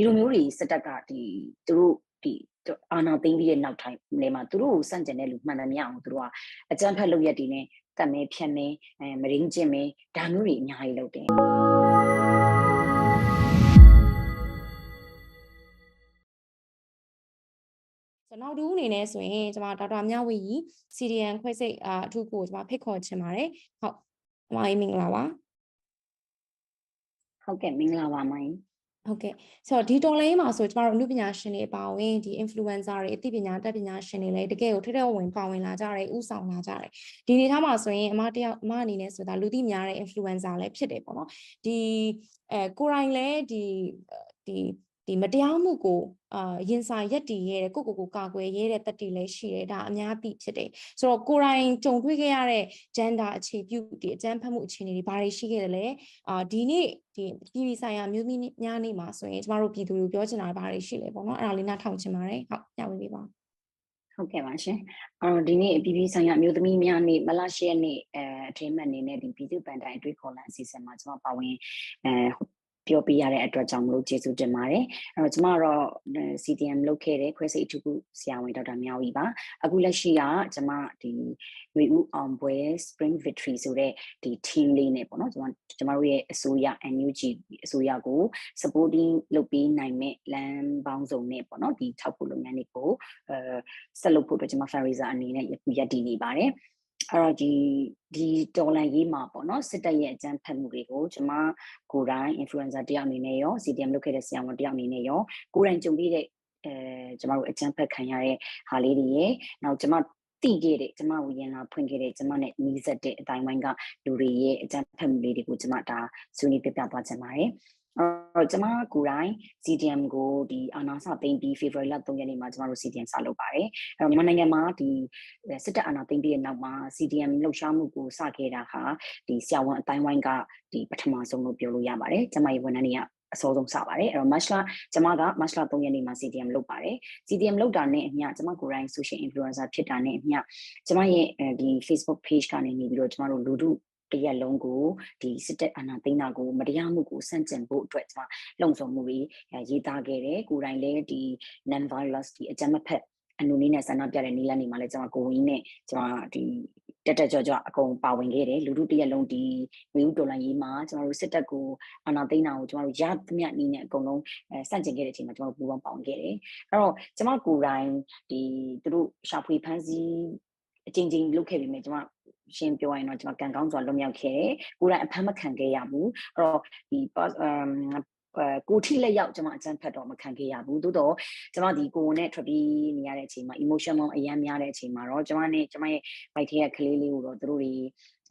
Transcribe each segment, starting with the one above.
ဒီလိုမျိုးတွေစက်တက်ကဒီသူတို့ဒီအာနာသိမ့်ပြီးတဲ့နောက်တိုင်းနေမှာသူတို့ကိုစန့်ကျင်တဲ့လူမှန်တယ်မရအောင်သူတို့ကအကြမ်းဖက်လုပ်ရက်တွေနဲ့ကတ်မဲဖြတ်မဲအဲမရင်းကျင်မဲဒါမျိုးတွေအများကြီးလုပ်တယ်ကျွန်တော်တို့အနေနဲ့ဆိုရင်ကျွန်မဒေါက်တာမြဝီကြီး CDN ခွဲစိတ်အာအထူးကိုကျွန်မဖိတ်ခေါ်ချင်ပါတယ်ဟုတ်အမကြီးမင်္ဂလာပါဟုတ်ကဲ့မင်္ဂလာပါမိုင်း ဟုတ်ကဲ့ဆိုတော့ဒီတော်လိုင်းမှာဆိုကျမတို့အမှုပညာရှင်တွေအပါအဝင်ဒီ influencer တွေအသိပညာတက်ပညာရှင်တွေလည်းတကယ်ကိုထိတဲ့ဝင်ပါဝင်လာကြတယ်ဥဆောင်လာကြတယ်ဒီနေသားမှာဆိုရင်အမတယောက်အမအနေနဲ့ဆိုတာလူသိများတဲ့ influencer လည်းဖြစ်တယ်ပေါ့နော်ဒီအဲကိုယ်တိုင်လည်းဒီဒီ ဒီမတရားမှုကိုအာရင်ဆိုင်ရက်တည်ရဲတဲ့ကိုကိုကိုကာကွယ်ရဲတဲ့တက်တီလည်းရှိတယ်ဒါအများသိဖြစ်တယ်ဆိုတော့ကိုယ်တိုင်ကြုံတွေ့ခဲ့ရတဲ့ gender အခြေပြုဒီအကြမ်းဖက်မှုအခြေအနေတွေဘာတွေရှိခဲ့တယ်လဲအာဒီနေ့ဒီပြည်ပြည်ဆိုင်ရာမျိုးသမီးများနေ့မှာဆိုရင်ကျမတို့ပြည်သူတွေပြောချင်တာဘာတွေရှိလဲပေါ့နော်အဲ့ဒါလေးနားထောင်ချင်ပါတယ်ဟုတ်ညဝင်ပေးပါဟုတ်ကဲ့ပါရှင်အော်ဒီနေ့အပြည်ပြည်ဆိုင်ရာအမျိုးသမီးများနေ့မလရှိရက်နေ့အဲအထိမ်းအမှတ်အနေနဲ့ဒီပြည်သူ့ပန်တိုင်အတွေ့ခေါ်လန်အစီအစဉ်မှာကျွန်မပါဝင်အဲ ပြောပြရတဲ့အတွက်ကြောင့်မလို့ကျေးဇူးတင်ပါတယ်အဲ့တော့ကျမတော့ CTM လုပ်ခဲ့တဲ့ခွဲစိတ်အထူးကုဆရာဝန်ဒေါက်တာမြောက်ကြီးပါအခုလက်ရှိကကျမဒီຫນွေဦးအောင်ပွဲ Spring Victory ဆိုတဲ့ဒီ team လေးနဲ့ပေါ့နော်ကျမကျမတို့ရဲ့အစိုးရ NUG အစိုးရကို supporting လုပ်ပေးနိုင်မဲ့လမ်းပေါင်းစုံနဲ့ပေါ့နော်ဒီထောက်ဖို့လုပ်ငန်းတွေကိုအဲဆက်လုပ်ဖို့အတွက်ကျမ fundraiser အနေနဲ့ရပ်တည်နေပါတယ် အဲ့တော့ဒီဒီတော်လန်ရေးမှာပေါ့နော်စစ်တပ်ရဲ့အကြမ်းဖက်မှုတွေကိုကျမကိုယ်တိုင် influencer တယောက်အနေနဲ့ရော CDM လုပ်ခဲ့တဲ့ဆရာဝန်တယောက်အနေနဲ့ရောကိုယ်တိုင်ကြုံပြီးတဲ့အဲကျမတို့အကြမ်းဖက်ခံရတဲ့ဟာလေးတွေရဲ့နောက်ကျမတိခဲ့တဲ့ကျမကိုရင်လာဖွင့်ခဲ့တဲ့ကျမနဲ့နီးစပ်တဲ့အတိုင်းဝိုင်းကလူတွေရဲ့အကြမ်းဖက်မှုလေးတွေကိုကျမဒါဆွေးနွေးပြပြသွားချင်ပါတယ် အော်ကျမကိုယ်တိုင် CDM ကိုဒီအာနာစသိမ့်ပြီး February လ3ရက်နေ့မှာကျမတို့ CDM စလုပ်ပါတယ်အဲ့တော့မြန်မာနိုင်ငံမှာဒီစစ်တပ်အာဏာသိမ်းပြီးတဲ့နောက်မှာ CDM လှုပ်ရှားမှုကိုစခဲ့တာဟာဒီဆရာဝန်အတိုင်းဝိုင်းကဒီပထမဆုံးလို့ပြောလို့ရပါတယ်ကျမရဲ့ဝန်ထမ်းတွေကအစောဆုံးစပါတယ်အဲ့တော့ match လကျမက match လ3ရက်နေ့မှာ CDM လုပ်ပါတယ် CDM လုပ်တာနဲ့အမျှကျမကိုယ်တိုင် social influencer ဖြစ်တာနဲ့အမျှကျမရဲ့ဒီ Facebook page ကနေနေပြီးတော့ကျမတို့လူထု တရက်လုံးကိုဒီစစ်တပ်အာဏာသိမ်းတာကိုမတရားမှုကိုဆန့်ကျင်ဖို့အတွက်ကျွန်မလှုံ့ဆော်မှုတွေရေးသားခဲ့တယ်ကိုယ်တိုင်လည်းဒီ non violence ဒီအကြမ်းမဖက်အနုနည်းနဲ့ဆန္ဒပြတဲ့နည်းလမ်းတွေမှာလည်းကျွန်မကိုဝင်းနဲ့ကျွန်မဒီတက်တက်ကြွကြွအကုန်ပါဝင်ခဲ့တယ်လူထုတရက်လုံးဒီဝေဦးတော်လိုင်းရေးမှာကျွန်တော်တို့စစ်တပ်ကိုအာဏာသိမ်းတာကိုကျွန်တော်တို့ရသမျှနည်းနဲ့အကုန်လုံးအဲစန့်ကျင်ခဲ့တဲ့အချိန်မှာကျွန်တော်တို့ပူးပေါင်းပါဝင်ခဲ့တယ်အဲ့တော့ကျွန်မကိုယ်တိုင်ဒီသူတို့ရှာဖွေဖမ်းဆီးအချင်းချင်းလုပ်ခဲ့ပြီးမြဲကျွန်မ ရှင်းပြောရရင်တော့ကျွန်မကန်ကောင်းစွာလွတ်မြောက်ခဲ့တယ်ကိုယ်တိုင်အဖမ်းမခံခဲ့ရဘူးအဲ့တော့ဒီအဲကိုထိလက်ရောက်ကျွန်မအကျန်းဖတ်တော့မခံခဲ့ရဘူးသို့တော့ကျွန်မဒီကိုဝန်နဲ့ထွက်ပြေးနေရတဲ့အချိန်မှာ emotional အရန်များတဲ့အချိန်မှာတော့ကျွန်မနဲ့ကျွန်မရဲ့ bike ထဲကကလေးလေးကိုတော့သူတို့တွေ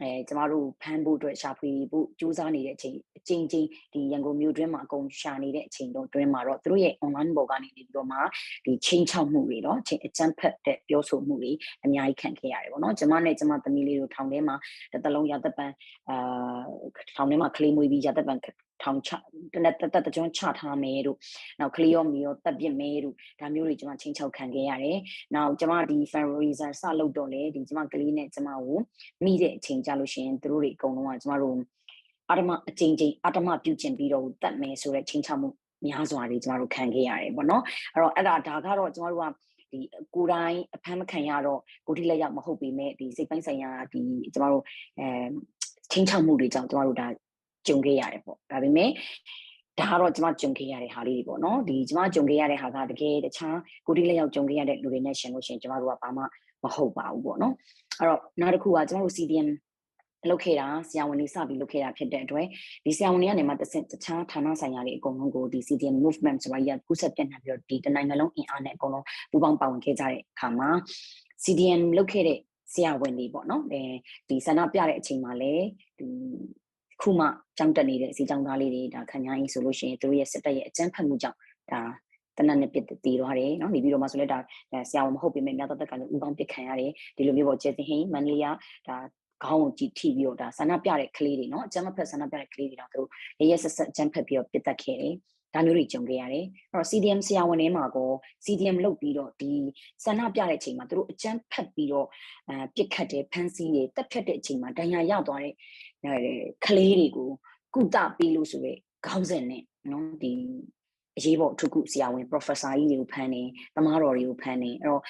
အဲကျမတို့ဖမ်းဖို့အတွက်ရှာဖွေဖို့ကြိုးစားနေတဲ့အချိန်အချိန်ချင်းဒီရန်ကုန်မြို့တွင်းမှာအကုန်ရှာနေတဲ့အချိန်တော့တွင်းမှာတော့သူတို့ရဲ့ online ပေါ်ကနေပြီးတော့မှဒီချင်းချောက်မှုတွေတော့ချင်းအကျန်းဖက်တဲ့ပြောဆိုမှုတွေအများကြီးခံခဲ့ရတယ်ပေါ့နော်ကျမနဲ့ကျမသမီးလေးတို့ထောင်ထဲမှာတစ်သလုံးရသက်ပံအာထောင်ထဲမှာကလေးမွေးပြီးရသက်ပံ ထောင်ချတနက်တတကြွချထားမယ်တို့နောက်ကလေးရောမီရောတက်ပြစ်မယ်တို့ဒါမျိုးတွေကျွန်မချင်းချောက်ခံခဲ့ရတယ်။နောက်ကျွန်မဒီ fundraiser စလုပ်တော့လေဒီကျွန်မကလေးနဲ့ကျွန်မကိုမိတဲ့အချိန်ကြလို့ရှိရင်သူတို့တွေအကုန်လုံးကကျွန်မတို့အာတမအချိန်ချင်းအာတမပြုကျင်ပြီးတော့တတ်မယ်ဆိုတဲ့ချင်းချောက်မှုများစွာတွေကျွန်တော်တို့ခံခဲ့ရတယ်ပေါ့နော်အဲ့တော့အဲ့ဒါဒါကတော့ကျွန်တော်တို့ကဒီကိုယ်တိုင်အဖမ်းမခံရတော့ကိုတိလက်ရောက်မဟုတ်ပေမဲ့ဒီစိတ်ပိုင်းဆိုင်ရာဒီကျွန်တော်တို့အဲချင်းချောက်မှုတွေကြောင့်ကျွန်တော်တို့ဒါ ကြုံခဲ့ရတယ်ပေါ့ဒါပေမဲ့ဒါကတော့ကျွန်မကြုံခဲ့ရတဲ့ဟာလေးတွေပေါ့နော်ဒီကျွန်မကြုံခဲ့ရတဲ့ဟာကတကယ်တခြားကိုတိလက်ရောက်ကြုံခဲ့ရတဲ့လူတွေနဲ့ရှင်လို့ရှင်ကျွန်တော်တို့ကဘာမှမဟုတ်ပါဘူးပေါ့နော်အဲ့တော့နောက်တစ်ခုကကျွန်တော်တို့ CDM လုပ်ခဲ့တာဆရာဝန်တွေစပြီးလုပ်ခဲ့တာဖြစ်တဲ့အတွက်ဒီဆရာဝန်တွေကနေမှတခြားဌာနဆိုင်ရာတွေအကုန်လုံးကိုဒီ CDM movement ဆိုတာရကူးဆက်ပြန့်နှံ့ပြီးတော့ဒီတနိုင်ငံလုံးအင်အားနဲ့အကုန်လုံးပူးပေါင်းပါဝင်ခဲ့ကြတဲ့အခါမှာ CDM လုပ်ခဲ့တဲ့ဆရာဝန်တွေပေါ့နော်အဲဒီဆန္ဒပြတဲ့အချိန်မှာလည်းဒီ ခုမှကြောင်းတက်နေတဲ့စီကြောင်းသားလေးတွေဒါခံရရင်ဆိုလို့ရှိရင်သူတို့ရဲ့စစ်တပ်ရဲ့အကြမ်းဖက်မှုကြောင့်ဒါတနက်နဲ့ပြစ်တည်သွားတယ်နော်နေပြီးတော့မှဆိုလဲဒါဆရာဝန်မဟုတ်ပေမဲ့မြတ်သက်ကလည်းဥကောင်းပစ်ခံရတယ်ဒီလိုမျိုးပေါ့ကျဲသင်ဟင်းမန်လေးကဒါခေါင်းကိုကြည့်ထိပြီးတော့ဒါဆန္ဒပြတဲ့ကလေးတွေနော်အကြမ်းမဖက်ဆန္ဒပြတဲ့ကလေးတွေတော့သူတို့ရရဆက်ဆက်အကြမ်းဖက်ပြီးတော့ပြစ်တက်ခဲ့တယ်ဒါမျိုးတွေကြုံခဲ့ရတယ်အဲ့တော့ CDM ဆရာဝန်တွေမှာကော CDM လုပ်ပြီးတော့ဒီဆန္ဒပြတဲ့အချိန်မှာသူတို့အကြမ်းဖက်ပြီးတော့အဲပြစ်ခတ်တယ်ဖမ်းဆီးတယ်တက်ဖြတ်တဲ့အချိန်မှာဒဏ်ရာရသွားတဲ့ ကလေးတွေကိုကုသပေးလို့ဆိုရဲခေါင်းစဉ်နဲ့နော်ဒီအရေးပေါ်အထုကုဆရာဝန် professor ကြီးတွေကိုဖမ်းနေတမားတော်တွေကိုဖမ်းနေအဲ့တော့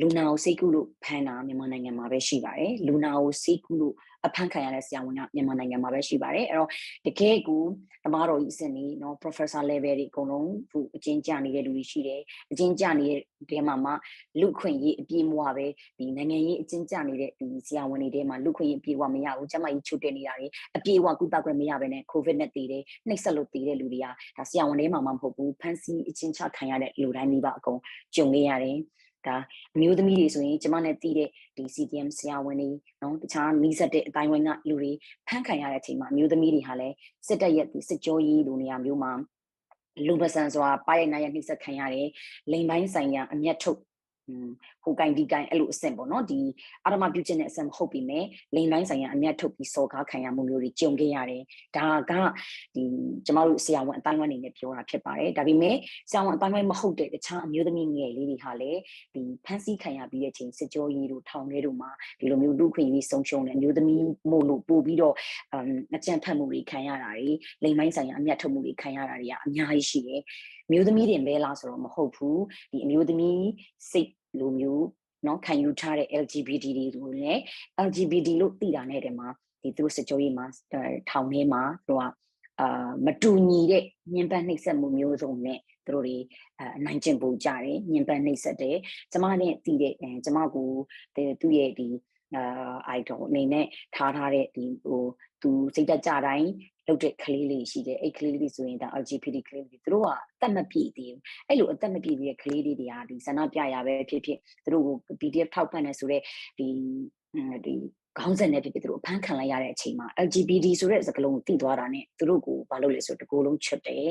လူနာကိုစိတ်ကူးလို့ဖမ်းတာမြန်မာနိုင်ငံမှာပဲရှိပါတယ်လူနာကိုစိတ်ကူးလို့အဖမ်းခံရတဲ့ဆရာဝန်ကမြန်မာနိုင်ငံမှာပဲရှိပါတယ်အဲ့တော့တကယ်ကိုတမားတော်ကြီးအစ်စနေနော် professor level တွေအကုန်လုံးဟိုအချင်းကြနေတဲ့လူတွေရှိတယ်အချင်းကြနေတဲ့တဲမှာမှလူခွင့်ရေးအပြည့်မဝပဲဒီနိုင်ငံရေးအချင်းကြနေတဲ့ဒီဆရာဝန်တွေတဲမှာလူခွင့်ရေးအပြည့်ဝမရဘူးကျမကြီးချုပ်တင်နေတာတွေအပြည့်ဝကုသခွင့်မရဘဲနဲ့ covid နဲ့တည်တယ်နှိပ်စက်လို့တည်တဲ့လူတွေကဒါဆရာဝန်တွေမှာမှမဟုတ်ဘူးဖန်စီအချင်းချခံရတဲ့လူတိုင်းဒီပါအကုန်ကြုံနေရတယ် ဒါအမျိုးသမီးတွေဆိုရင်ကျမနဲ့တည်တဲ့ဒီ CDM ဆရာဝန်တွေနော်တခြားမိဆက်တဲ့အတိုင်းဝိုင်းကလူတွေဖမ်းခံရတဲ့အချိန်မှာအမျိုးသမီးတွေဟာလည်းစစ်တပ်ရဲ့ဒီစစ်ကြောရေးလိုနေရာမျိုးမှာလူပစံစွာပါရိုက်နာရနှိပ်စက်ခံရတယ်လိန်ပိုင်းဆိုင်ရာအမျက်ထုတ်ဟို ကိုင်ဒီကိုင်အဲ့လိုအဆင့်ပေါ့နော်ဒီအာရမပြုခြင်းတဲ့အဆင့်မဟုတ်ပြီမဲ့လိန်တိုင်းဆိုင်ရာအမျက်ထုတ်ပြီးစော်ကားခံရမှုမျိုးတွေကြုံခဲ့ရတယ်ဒါကဒီကျမတို့ဆရာဝန်အတိုင်းဝိုင်းအနေနဲ့ပြောတာဖြစ်ပါတယ်ဒါပေမဲ့ဆရာဝန်အတိုင်းဝိုင်းမဟုတ်တဲ့တခြားအမျိုးသမီးငယ်လေးတွေဟာလည်းဒီဖန်ဆီးခံရပြီးတဲ့ချိန်စစ်ကြောရေးတို့ထောင်ထဲတို့မှာဒီလိုမျိုးလူခွင့်ရေးဆုံးရှုံးတဲ့အမျိုးသမီးမို့လို့ပို့ပြီးတော့အကြံဖတ်မှုတွေခံရတာတွေလိန်ပိုင်းဆိုင်ရာအမျက်ထုတ်မှုတွေခံရတာတွေကအများကြီးရှိတယ်မျိုးသမီးတွေပဲလားဆိုတော့မဟုတ်ဘူးဒီအမျိုးသမီးစိတ် လူမျိုးနော်ခံယူထားတဲ့ LGBT တွေကိုလည်း LGBT လို့သိတာနဲ့တည်းမှာဒီသူတို့စကြဝဠာမှာထောင်ထဲမှာသူကအာမတူညီတဲ့ညင်ပန်းနှိပ်စက်မှုမျိုးစုံနဲ့သူတို့တွေအနိုင်ကျင့်ပူကြတယ်ညင်ပန်းနှိပ်စက်တယ်ကျမနဲ့တည်တဲ့ကျမကိုသူ့ရဲ့ဒီ idol အနေနဲ့ထားထားတဲ့ဒီဟိုသူစိတ်သက်ကြတိုင်းလုပ်တဲ့ကလေးလေးရှိတယ်အဲ့ကလေးလေးဆိုရင်ဒါ LGBT ကလေးတွေသူတို့ကအသက်မပြည့်သေးဘူးအဲ့လိုအသက်မပြည့်သေးတဲ့ကလေးလေးတွေကဒီဆန္ဒပြရပဲဖြစ်ဖြစ်သူတို့ကို PDF ထောက်ပံ့နေဆိုတော့ဒီဒီခေါင်းစဉ်နဲ့ဖြစ်ဖြစ်သူတို့အဖမ်းခံလိုက်ရတဲ့အချိန်မှာ LGBT ဆိုတဲ့စကားလုံးကိုသိသွားတာနဲ့သူတို့ကိုဘာလုပ်လဲဆိုတော့တကူလုံးချွတ်တယ်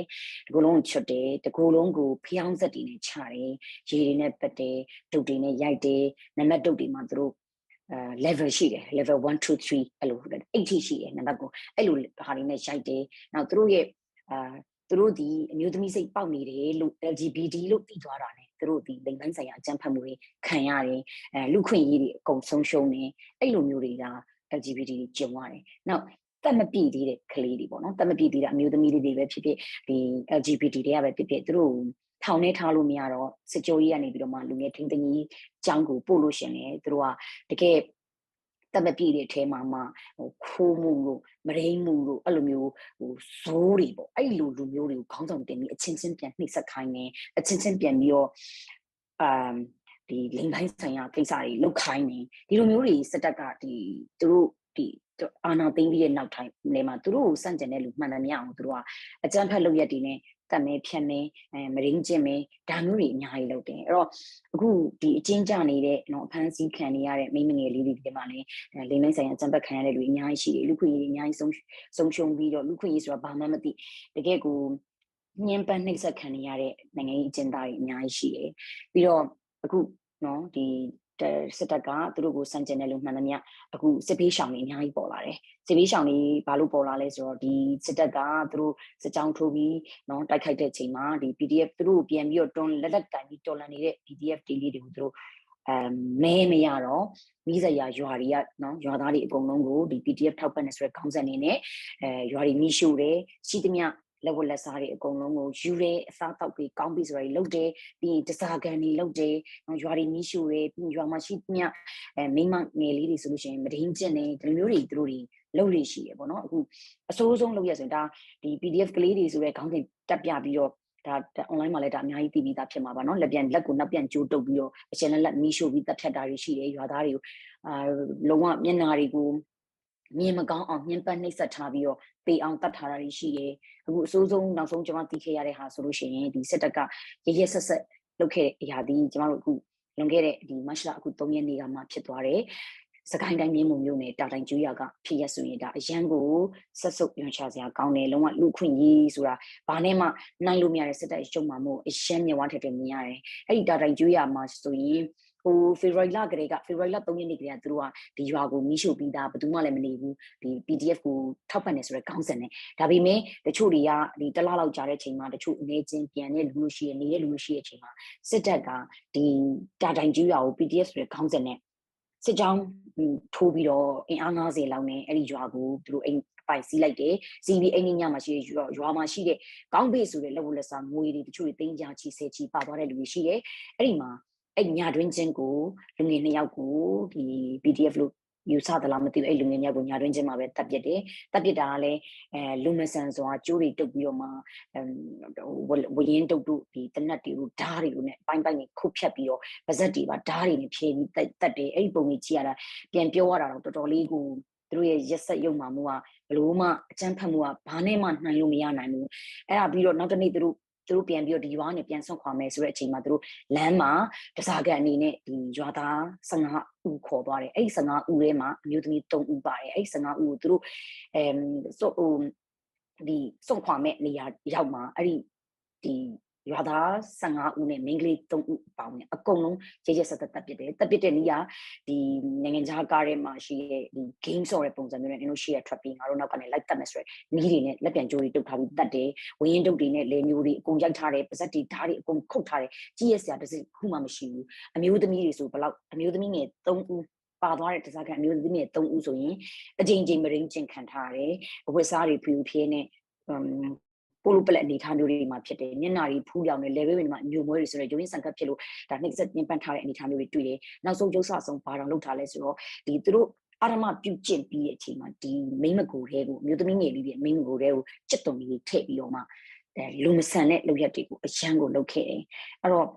တကူလုံးချွတ်တယ်တကူလုံးကိုဖျောင်းဆက်တွေနဲ့ချတယ်ရေတွေနဲ့ပတ်တယ်ဒုတ်တွေနဲ့ရိုက်တယ်နံပါတ်ဒုတ်တွေမှာသူတို့ အဲ level ရှိတယ် level 1 2 3အဲ့လို8ထိရှိတယ်နံပါတ်ကိုအဲ့လိုဟာတွေနဲ့ရိုက်တယ်နောက်သူတို့ရဲ့အာသူတို့ဒီအမျိုးသမီးစိတ်ပေါက်နေတယ်လို့ LGBT လို့သိသွားတာ ਨੇ သူတို့ဒီလိင်ပိုင်းဆိုင်ရာအကြမ်းဖက်မှုတွေခံရတယ်အဲလူခွင့်ရေးတွေအကုန်ဆုံးရှုံးနေအဲ့လိုမျိုးတွေက LGBT တွေကျုံရတယ်နောက်တက်မပြည့်သေးတဲ့ကလေးတွေပေါ့နော်တက်မပြည့်သေးတဲ့အမျိုးသမီးတွေပဲဖြစ်ဖြစ်ဒီ LGBT တွေကပဲဖြစ်ဖြစ်သူတို့ ထောင်ထဲထားလို့မရတော့စစ်ကြောရေးကနေပြီးတော့မှလူငယ်ထိန်းသိမ်းရေးကျောင်းကိုပို့လို့ရှင်လေသူတို့ကတကယ်တက်မပြည့်တဲ့အထဲမှာမှဟိုခိုးမှုလို့မရင်းမှုလို့အဲ့လိုမျိုးဟိုဇိုးတွေပေါ့အဲ့လိုလူမျိုးတွေကိုခေါင်းဆောင်တင်ပြီးအချင်းချင်းပြန်နှိပ်စက်ခိုင်းနေအချင်းချင်းပြန်ပြီးတော့အမ်ဒီလိင်ပိုင်းဆိုင်ရာကိစ္စတွေလောက်ခိုင်းနေဒီလိုမျိုးတွေစက်တက်ကဒီသူတို့ဒီအာနာသိမ့်ပြီးတဲ့နောက်တိုင်းနေမှာသူတို့ကိုစန့်ကျင်တဲ့လူမှန်တယ်မရအောင်သူတို့ကအကြမ်းဖက်လုပ်ရက်တွေနဲ့ တတ်မဲဖြတ်မဲအဲမရင်းကျင်မဲဒါမျိုးတွေအများကြီးလုပ်တယ်အဲ့တော့အခုဒီအချင်းကြနေတဲ့နော်အဖမ်းဆီးခံနေရတဲ့မိမငယ်လေးတွေဒီမှာလည်းလိမ့်လိုက်ဆိုင်အကြမ်းဖက်ခံရတဲ့လူအများကြီးရှိတယ်လူခွင့်ရေးအများကြီးဆုံးဆုံးရှုံးပြီးတော့လူခွင့်ရေးဆိုတာဘာမှမသိတကယ်ကိုညင်ပန်းနှိပ်စက်ခံနေရတဲ့နိုင်ငံရေးအကျဉ်းသားတွေအများကြီးရှိတယ်ပြီးတော့အခုနော်ဒီ စစ်တပ်ကသူတို့ကိုစံကျင်တယ်လို့မှန်သမျှအခုစစ်ပေးရှောင်တွေအများကြီးပေါ်လာတယ်စစ်ပေးရှောင်တွေဘာလို့ပေါ်လာလဲဆိုတော့ဒီစစ်တပ်ကသူတို့စစ်ကြောင်းထိုးပြီးနော်တိုက်ခိုက်တဲ့ချိန်မှာဒီ PDF သူတို့ပြန်ပြီးတော့တွန်းလက်လက်ကန်ပြီးတော်လန်နေတဲ့ PDF တီလေးတွေကိုသူတို့အမ်မဲမရတော့မိစရာရွာတွေကနော်ရွာသားတွေအကုန်လုံးကိုဒီ PDF ထောက်ပံ့နေဆိုတဲ့ခေါင်းစဉ်နေနဲ့အဲရွာတွေမိရှို့တယ်ရှိသမျှ လက်ဝတ်လက်စားတွေအကုန်လုံးကိုယူရဲအစားတောက်ပြီးကောင်းပြီဆိုတာတွေလုပ်တယ်ပြီးရင်တစားကန်တွေလုပ်တယ်ရွာတွေမီးရှို့တယ်ပြီးရွာမှာရှိမြအဲမိမငယ်လေးတွေဆိုလို့ရှိရင်မဒင်းကျင်နေဒီလိုမျိုးတွေသူတို့တွေလုပ်ရရှိရပေါ့နော်အခုအစိုးဆုံးလုပ်ရဆိုရင်ဒါဒီ PDF ကလေးတွေဆိုရဲခေါင်းစဉ်တက်ပြပြီးတော့ဒါ online မှာလည်းဒါအများကြီးသိပြီးသားဖြစ်မှာပါเนาะလက်ပြန်လက်ကိုနောက်ပြန်ကြိုးတုပ်ပြီးတော့အရှင်လက်လက်မီးရှို့ပြီးတက်ဖြတ်တာတွေရှိတယ်ရွာသားတွေကိုအာလုံးဝမျက်နာတွေကို မြင်မကောင်းအောင်ညှဉ်းပန်းနှိပ်စက်ထားပြီးတော့ပေအောင်တတ်ထားတာတွေရှိတယ်အခုအစိုးဆုံးနောက်ဆုံးကျွန်မသိခဲ့ရတဲ့ဟာဆိုလို့ရှိရင်ဒီစစ်တပ်ကရရဆက်ဆက်လုပ်ခဲ့တဲ့အရာဒီကျွန်တော်တို့အခုလွန်ခဲ့တဲ့ဒီမတ်လအခု3ရက်နေ့ကမှဖြစ်သွားတယ်စကိုင်းတိုင်းမြင်းမုံမျိုးနဲ့တာတိုင်ကျူးရကဖြစ်ရဆိုရင်ဒါအရန်ကိုဆက်စုပ်ညွှန်ချစရာကောင်းတယ်လုံးဝလူခွင့်ရေးဆိုတာဘာနဲ့မှနိုင်လို့မရတဲ့စစ်တပ်ရုံမှမို့အရှမ်းမြဝထက်ထက်မြင်ရတယ်အဲ့ဒီတာတိုင်ကျူးရမှာဆိုရင် ဟိုဖေဖော်ဝါရီလကတည်းကဖေဖော်ဝါရီလ3ရက်နေ့ကတည်းကသူတို့ကဒီရွာကိုမီးရှို့ပြီးသားဘယ်သူမှလည်းမနေဘူးဒီ PDF ကိုထောက်ပံ့နေဆိုတဲ့ခေါင်းစဉ်နဲ့ဒါပေမဲ့တချို့တွေကဒီတလားလောက်ကြာတဲ့ချိန်မှာတချို့အနေချင်းပြန်တဲ့လူမျိုးရှိရနေတဲ့လူမျိုးရှိတဲ့ချိန်မှာစစ်တပ်ကဒီတာတိုင်ကျူးရွာကို PDF ဆိုတဲ့ခေါင်းစဉ်နဲ့စစ်ကြောင်းထိုးပြီးတော့အင်အား90လောက်နဲ့အဲ့ဒီရွာကိုသူတို့အိမ်ပိုင်စီးလိုက်တယ်စီးပြီးအိမ်ကြီးညမှာရှိတဲ့ရွာရွာမှာရှိတဲ့ကောင်းဘေးဆိုတဲ့လက်ဝတ်လက်စားငွေတွေတချို့တွေတင်းကြချီဆဲချီပါသွားတဲ့လူတွေရှိတယ်အဲ့ဒီမှာ အဲ့ညတွင်းချင်းကိုလူငယ်နှစ်ယောက်ကိုဒီ PDF လို့ယူဆသလားမသိဘူးအဲ့လူငယ်နှစ်ယောက်ကိုညတွင်းချင်းမှာပဲတပ်ပစ်တယ်တပ်ပစ်တာကလည်းအဲလူမဆန်စွာကျိုးတွေတုပ်ပြီးတော့မှအမ်ဝဝရင်တုပ်တို့ဒီတနတ်တွေကိုဓားတွေကိုနဲ့ပိုင်းပိုင်းနဲ့ခုတ်ဖြတ်ပြီးတော့ပါဇက်တွေပါဓားတွေနဲ့ဖြေပြီးတက်တက်တယ်အဲ့ဒီပုံကြီးကြည့်ရတာပြန်ပြောရတာတော့တော်တော်လေးကိုသူတို့ရဲ့ရက်ဆက်ရုံမှမှုကဘလို့မှအချမ်းဖတ်မှုကဘာနဲ့မှနှိုင်းလို့မရနိုင်ဘူးအဲ့ဒါပြီးတော့နောက်တစ်နေ့သူတို့ သူတို့ပြန်ပြီးတော့ဒီရွာနဲ့ပြန်ဆွန့်ခွာမယ်ဆိုတဲ့အချိန်မှာသူတို့လမ်းမှာတစားကန်အနေနဲ့ဒီရွာသား15ဦးခေါ်သွားတယ်အဲ့ဒီ15ဦးထဲမှာအမျိုးသမီး3ဦးပါတယ်အဲ့ဒီ15ဦးကိုသူတို့အမ်ဆိုဟိုဒီဆွန့်ခွာမဲ့နေရာရောက်မှာအဲ့ဒီဒီ ရွာသား15ဦးနဲ့မိန်းကလေး3ဦးပေါင်းတယ်အကုန်လုံးရရဆက်သက်တက်ပစ်တယ်တက်ပစ်တဲ့နေရာဒီနိုင်ငံခြားကားထဲမှာရှိတဲ့ဒီ game ဆိုတဲ့ပုံစံမျိုးနဲ့နင်တို့ရှိရထွက်ပြီးငါတို့နောက်ကနေလိုက်တက်မယ်ဆိုရယ်နီးတွေနဲ့လက်ပြန်ကြိုးတွေတုတ်ထားပြီးတက်တယ်ဝင်းရင်တုတ်တွေနဲ့လေမျိုးတွေအကုန်ရိုက်ထားတယ်ပါဇက်တွေဓာတ်တွေအကုန်ခုတ်ထားတယ်ကြည့်ရစရာတစ်စိခုမှမရှိဘူးအမျိုးသမီးတွေဆိုဘလောက်အမျိုးသမီးငယ်3ဦးပါသွားတဲ့တစားကန်အမျိုးသမီးငယ်3ဦးဆိုရင်အကြိမ်ကြိမ်မရင်းကျင်ခံထားရတယ်အဝတ်စားတွေဖြူဖြဲနဲ့အမ် ပိုလိုပလက်အနေထားမျိုးတွေမှာဖြစ်တယ်မျက်နှာတွေဖူးရောင်နေ level တွေမှာညိုမွဲတွေဆိုတော့ရုံရင်းဆန်ကပ်ဖြစ်လို့ဒါနှိမ့်ဆက်ညင်ပန်းထားတဲ့အနေထားမျိုးတွေတွေ့တယ်နောက်ဆုံးကျုပ်ဆဆုံးဘာတောင်လောက်ထားလဲဆိုတော့ဒီသူတို့အာရမပြုတ်ကျင့်ပြီးတဲ့အချိန်မှာဒီမိမကိုတဲကိုမြို့သမီးငယ်လေးတွေမိမကိုတဲကိုစက်တုံကြီးထည့်ပြီးတော့မှအဲလူမဆန်တဲ့လုပ်ရက်တွေကိုအရန်ကိုလုပ်ခဲ့တယ်အဲ့တော့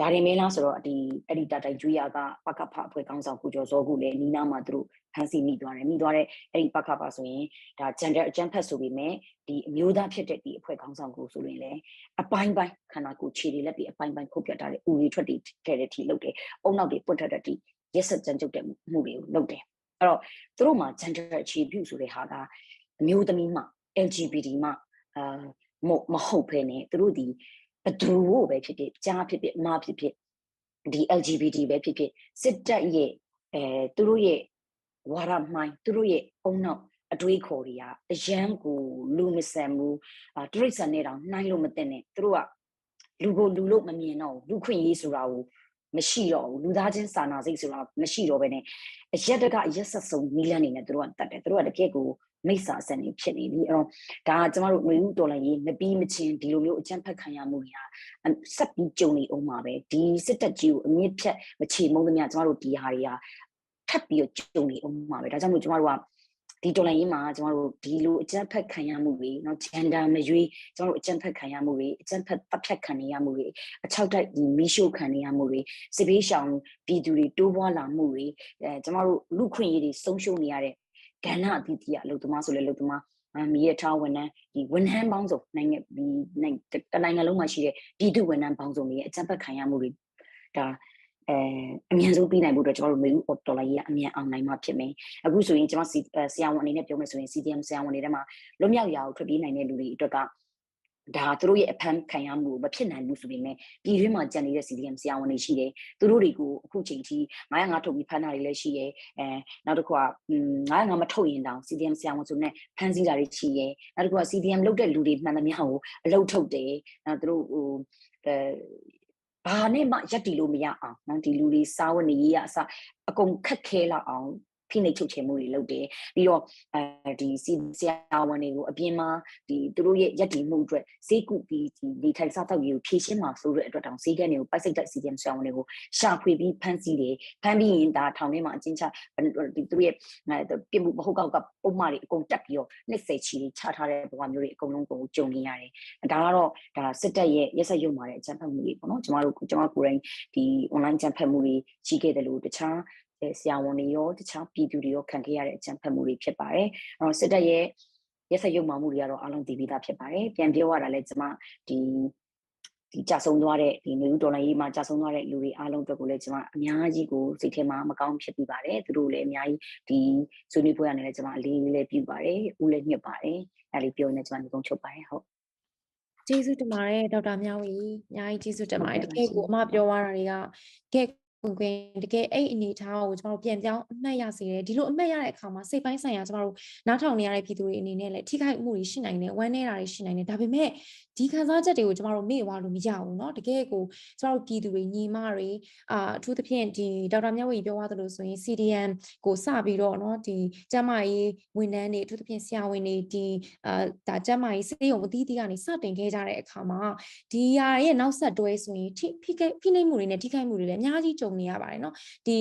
ဒါရင်မင်းလားဆိုတော့ဒီအဲ့ဒီတာတိုင်ကျွေးရကပကဖအဖွဲ့ကောင်းဆောင်ကိုကျော်စောကိုလည်းနီးနားမှာသူတို့ဖမ်းဆီးမိသွားတယ်မိသွားတဲ့အဲ့ဒီပကဖဆိုရင်ဒါဂျန်ဒါအကျန်းဖက်ဆိုပေမဲ့ဒီအမျိုးသားဖြစ်တဲ့ဒီအဖွဲ့ကောင်းဆောင်ကိုဆိုရင်လည်းအပိုင်းပိုင်းခန္ဓာကိုယ်ခြေတွေလက်ပြီးအပိုင်းပိုင်းခုတ်ပြတ်ထားတဲ့ဦးရီထွက်တွေထဲတဲ့ထိလုပ်တယ်အုံနောက်တွေပွတ်ထက်တဲ့ထိရက်ဆက်ကြမ်းကြုတ်တဲ့မှုတွေကိုလုပ်တယ်အဲ့တော့သူတို့မှာ gender အခြေပြုဆိုတဲ့ဟာကအမျိုးသမီးမှ LGBT မှအာမမဟုတ်ဖ ೇನೆ သူတို့ဒီ ဘသူကိုပဲဖြစ်ဖြစ်ကြားဖြစ်ဖြစ်အမဖြစ်ဖြစ်ဒီ LGBT ပဲဖြစ်ဖြစ်စစ်တပ်ရဲ့အဲသူတို့ရဲ့ဝါရမိုင်းသူတို့ရဲ့အုံနောက်အတွေးခေါ်တွေကအယမ်းကိုလူမဆန်ဘူးအာတရိษံနဲ့တောင်နှိုင်းလို့မသိနဲ့သူတို့ကလူကိုလူလို့မမြင်တော့ဘူးလူခွင့်ရေးဆိုတာကိုမရှိတော့ဘူးလူသားချင်းစာနာစိတ်ဆိုတာမရှိတော့ဘဲနဲ့အရက်တကအရက်ဆက်ဆုံးနီးလန်းနေနဲ့သူတို့ကတတ်တယ်သူတို့ကတကယ်ကို မိစ္ဆာအစနေဖြစ်နေပြီအဲ့တော့ဒါကကျမတို့ຫນွေဦးတော်လိုင်းရေးမပြီးမချင်းဒီလိုမျိုးအကြမ်းဖက်ခံရမှုတွေကဆက်ပြီးကြုံနေအောင်ပါပဲဒီစစ်တပ်ကြီးကိုအမြင့်ဖြတ်မချေမုန်းသမျှကျမတို့ဒီဟာတွေကထပ်ပြီးကြုံနေအောင်ပါပဲဒါကြောင့်မို့ကျမတို့ကဒီတော်လိုင်းရေးမှာကျမတို့ဒီလိုအကြမ်းဖက်ခံရမှုတွေเนาะ gender မရွေးကျမတို့အကြမ်းဖက်ခံရမှုတွေအကြမ်းဖက်တပ်ဖြတ်ခံရမှုတွေအချောက်တိုက်ဒီမီးရှို့ခံရမှုတွေစစ်ဘေးရှောင်ပြည်သူတွေတိုးပွားလာမှုတွေအဲကျမတို့လူခွင့်ရေးတွေဆုံးရှုံးနေရတဲ့ ကဏ္ဍအသီးသီးအလုပ်သမားဆိုလဲအလုပ်သမားမီးရထားဝန်ထမ်းဒီဝန်ထမ်းပေါင်းစုံနိုင်ငံဒီနိုင်ငံတနိုင်ငံလုံးမှာရှိတဲ့ပြည်သူဝန်ထမ်းပေါင်းစုံတွေရဲ့အကြမ်းဖက်ခံရမှုတွေဒါအဲအမြန်ဆုံးပြီးနိုင်ဖို့အတွက်ကျွန်တော်တို့မေဦးဒေါ်လာကြီးကအမြန်အောင်နိုင်မှဖြစ်မယ်အခုဆိုရင်ကျွန်မဆရာဝန်အနေနဲ့ပြောမယ်ဆိုရင် CDM ဆရာဝန်တွေထဲမှာလွတ်မြောက်ရာကိုထွက်ပြေးနိုင်တဲ့လူတွေအတွက်က ဒါသူတို့ရဲ့အဖမ်းခံရမှုမဖြစ်နိုင်ဘူးဆိုပေမဲ့ပြည်တွင်းမှာကြံနေတဲ့ CDM ဆရာဝန်တွေရှိတယ်သူတို့တွေကိုအခုချိန်ထိ905ထုတ်ပြီးဖမ်းတာတွေလည်းရှိတယ်အဲနောက်တစ်ခုက905မထုတ်ရင်တောင် CDM ဆရာဝန်ဆိုနဲ့ဖမ်းဆီးတာတွေရှိတယ်နောက်တစ်ခုက CDM လုပ်တဲ့လူတွေမှန်သမျှကိုအလုပ်ထုတ်တယ်နောက်သူတို့ဟိုအဲဘာနဲ့မှရက်တီလို့မရအောင်နော်ဒီလူတွေစားဝတ်နေရေးအစအကုန်ခက်ခဲလာအောင် ဖိနှိပ်ချုပ်ချယ်မှုတွေလုပ်တယ်ပြီးတော့အဲဒီစီဆရာဝန်တွေကိုအပြင်မှာဒီသူတို့ရဲ့ရက်တည်မှုအတွက်ဈေးကုပြီးဒီဒီထိုင်စားတော့ကိုဖြည့်ရှင်းမှာဆိုတဲ့အတွက်တောင်ဈေးကန်းတွေကိုပိုက်စိတ်တက်စီဒီအမ်ဆရာဝန်တွေကိုရှာဖွေပြီးဖမ်းဆီးတယ်ဖမ်းပြီးရင်ဒါထောင်ထဲမှာအချင်းချဒီသူတို့ရဲ့ပြစ်မှုမဟုတ်ကောက်ကပုံမှန်တွေအကုန်တက်ပြီးတော့နှိမ့်ဆက်ချီတွေချထားတဲ့ဘဝမျိုးတွေအကုန်လုံးကိုကြုံနေရတယ်ဒါကတော့ဒါစစ်တပ်ရဲ့ရက်ဆက်ရုံမာတဲ့အကြမ်းဖက်မှုတွေပေါ့နော်ကျမတို့ကျမကိုယ်တိုင်ဒီ online ကြမ်းဖက်မှုတွေရှိခဲ့တယ်လို့တခြား ဆရာဝန်တွေရောတခြားပြည်သူတွေရောခံခဲ့ရတဲ့အကြံဖတ်မှုတွေဖြစ်ပါတယ်။အဲတော့စစ်တပ်ရဲ့ရက်စက်ရုံမှမှုတွေကတော့အလုံးတည်ပြီးသားဖြစ်ပါတယ်။ပြန်ပြောရတာလဲကျွန်မဒီဒီကြာဆုံးသွားတဲ့ဒီနေဦးဒေါ်လာရေးမှာကြာဆုံးသွားတဲ့လူတွေအားလုံးအတွက်ကိုလည်းကျွန်မအများကြီးကိုစိတ်ထဲမှာမကောင်းဖြစ်ပြီးပါတယ်သူတို့လည်းအများကြီးဒီဆွေးနွေးပွဲရနေလဲကျွန်မအလေးလေးပြုပါတယ်ဦးလည်းညှစ်ပါတယ်အဲလေးပြောနေကျွန်မဒီကုန်းချုပ်ပါတယ်ဟုတ်ကျေးဇူးတင်ပါတယ်ဒေါက်တာမြဝီအများကြီးကျေးဇူးတင်ပါတယ်တကယ်ကိုအမပြောရတာတွေကကဲ ဝင်ခွင့်တကယ်အဲ့အနေအထားကိုကျမတို့ပြန်ပြောင်းအမှတ်ရစေတယ်ဒီလိုအမှတ်ရတဲ့အခါမှာစိတ်ပိုင်းဆိုင်ရာကျမတို့နားထောင်နေရတဲ့ပြည်သူတွေအနေနဲ့လည်းထိခိုက်မှုတွေရှိနိုင်တယ်ဝမ်းနည်းတာတွေရှိနိုင်တယ်ဒါပေမဲ့ဒီခံစားချက်တွေကိုကျမတို့မေ့သွားလို့မရဘူးเนาะတကယ်ကိုကျမတို့ပြည်သူတွေညီမတွေအာအထူးသဖြင့်ဒီဒေါက်တာမြတ်ဝီပြောသွားသလိုဆိုရင် CDM ကိုစပြီးတော့เนาะဒီကျမကြီးဝန်ထမ်းတွေအထူးသဖြင့်ဆရာဝန်တွေဒီအာဒါကျမကြီးစေယုံအသီးသီးကနေစတင်ခဲ့ကြတဲ့အခါမှာဒီຢာရဲ့နောက်ဆက်တွဲဆိုရင်ထိဖိခိုက်ဖိနှိပ်မှုတွေနဲ့ထိခိုက်မှုတွေလည်းအများကြီးကြုံ နေရပါတယ်เนาะဒီ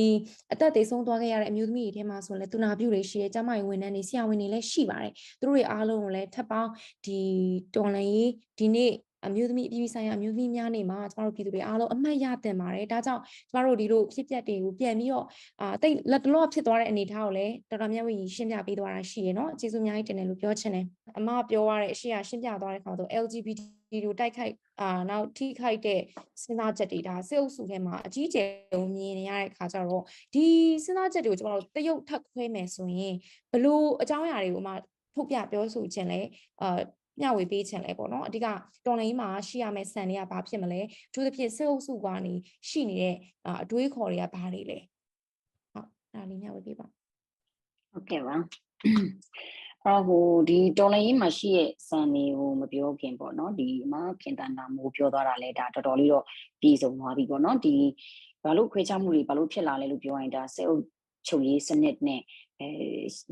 အသက်သေးဆုံးသွားခဲ့ရတဲ့အမျိုးသမီးတွေထဲမှာဆိုရင်လည်းသူနာပြုတွေရှိတယ်ကျမကြီးဝန်ထမ်းတွေဆရာဝန်တွေလည်းရှိပါတယ်သူတို့တွေအားလုံးကိုလည်းထပ်ပေါင်းဒီတော်လန်ရေးဒီနေ့အမျိုးသမီးအပြည်ပြည်ဆိုင်ရာအမျိုးသမီးများနေမှာကျမတို့ပြည်သူတွေအားလုံးအမှတ်ရတင်ပါတယ်ဒါကြောင့်ကျမတို့ဒီလိုဖြစ်ပျက်တွေကိုပြန်ပြီးတော့အာတိတ်လက်တလောဖြစ်သွားတဲ့အနေအထားကိုလည်းတော်တော်များများရှင်းပြပေးသွားတာရှိရเนาะကျေးဇူးအများကြီးတင်တယ်လို့ပြောချင်တယ်အမပြောရတဲ့အရှိအရှင်းပြသွားတဲ့ခါဆို LGBT တို့တိုက်ခိုက်အာနောက်ထိခိုက်တဲ့စဉ်းစားချက်တွေဒါစေအုပ်စုထဲမှာအကြီးကျယ်ဆုံးမြင်နေရတဲ့ခါကျတော့ဒီစဉ်းစားချက်တွေကိုကျမတို့တရုတ်ထပ်ခွဲမယ်ဆိုရင်ဘလို့အကြောင်းအရာတွေကိုမှထုတ်ပြပြောဆိုခြင်းလဲအာမျှဝေပေးခြင်းလဲပေါ့နော်အဓိကတော်လိုင်းမှာရှိရမယ့်စံတွေကဘာဖြစ်မလဲအထူးသဖြင့်စေအုပ်စုကနေရှိနေတဲ့အတွေးခေါ်တွေကဘာတွေလဲဟုတ်ဒါလေးမျှဝေပေးပါဟုတ်ကဲ့ပါ အဲ့ဟိုဒီတော်လိုင်းမှာရှိရဲ့စံတွေကိုမပြောခင်ပေါ့နော်ဒီမှာခင်တန်တာမိုးပြောသွားတာလဲဒါတော်တော်လေးတော့ပြည်စုံသွားပြီပေါ့နော်ဒီဘာလို့ခွဲခြားမှုတွေဘာလို့ဖြစ်လာလဲလို့ပြောရင်ဒါစေအုပ်ချုပ်ရေးစနစ်နဲ့အဲ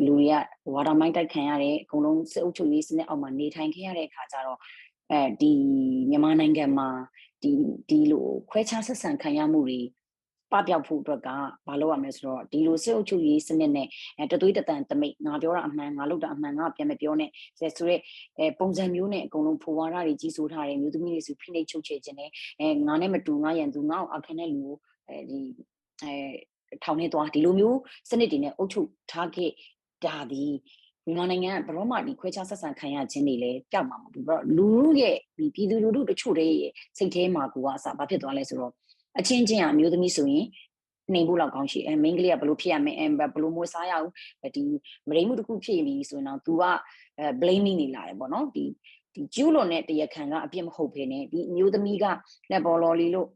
လူတွေကဝါတာမိုင်းတိုက်ခံရတဲ့အကုန်လုံးစေအုပ်ချုပ်ရေးစနစ်အောက်မှာနေထိုင်ခဲ့ရတဲ့အခါကျတော့အဲဒီမြန်မာနိုင်ငံမှာဒီဒီလိုခွဲခြားဆက်ဆံခံရမှုတွေ ပပျောက်ဖို့အတွက်ကမလုပ်ရမလဲဆိုတော့ဒီလိုစေအုပ်ချုပ်ရေးစနစ်နဲ့အဲတသွေးတတန်တမိတ်ငါပြောတာအမှန်ငါလုပ်တာအမှန်ငါပြန်မပြောနဲ့ဆိုရဲအဲပုံစံမျိုးနဲ့အကုန်လုံးဖိုဝါဒတွေကြီးစိုးထားတယ်မျိုးသမီးတွေဆိုဖိနှိပ်ချုပ်ချယ်ခြင်းနဲ့အဲငါနဲ့မတူငါရန်သူငါ့ကိုအခက်နဲ့လူကိုအဲဒီအဲထောင်နေသွားဒီလိုမျိုးစနစ်တွေနဲ့အုပ်ချုပ်ထားခဲ့ဒါဒီမြန်မာနိုင်ငံကဘရောမှဒီခွဲခြားဆက်ဆံခံရခြင်းတွေလည်းကြောက်မှာမဟုတ်ဘူးဘရောလူလူရဲ့ဒီပြည်သူလူထုတချို့တွေရဲ့စိတ်ထဲမှာကိုကအစားဘာဖြစ်သွားလဲဆိုတော့ အချင်းချင်းအမျိုးသမီးဆိုရင်နေဖို့လောက်ကောင်းရှိအဲမိန်းကလေးကဘလို့ဖြစ်ရမလဲအဲဘလို့မွေးစားရအောင်ဒီမရိမှုတစ်ခုဖြစ်ပြီဆိုရင်တော့ तू ကအဲ blaming နေလာတယ်ပေါ့နော်ဒီဒီကျူးလွန်တဲ့တရားခံကအပြစ်မဟုတ်ဘဲနဲ့ဒီအမျိုးသမီးကလက်ဘော်လော်လီလို့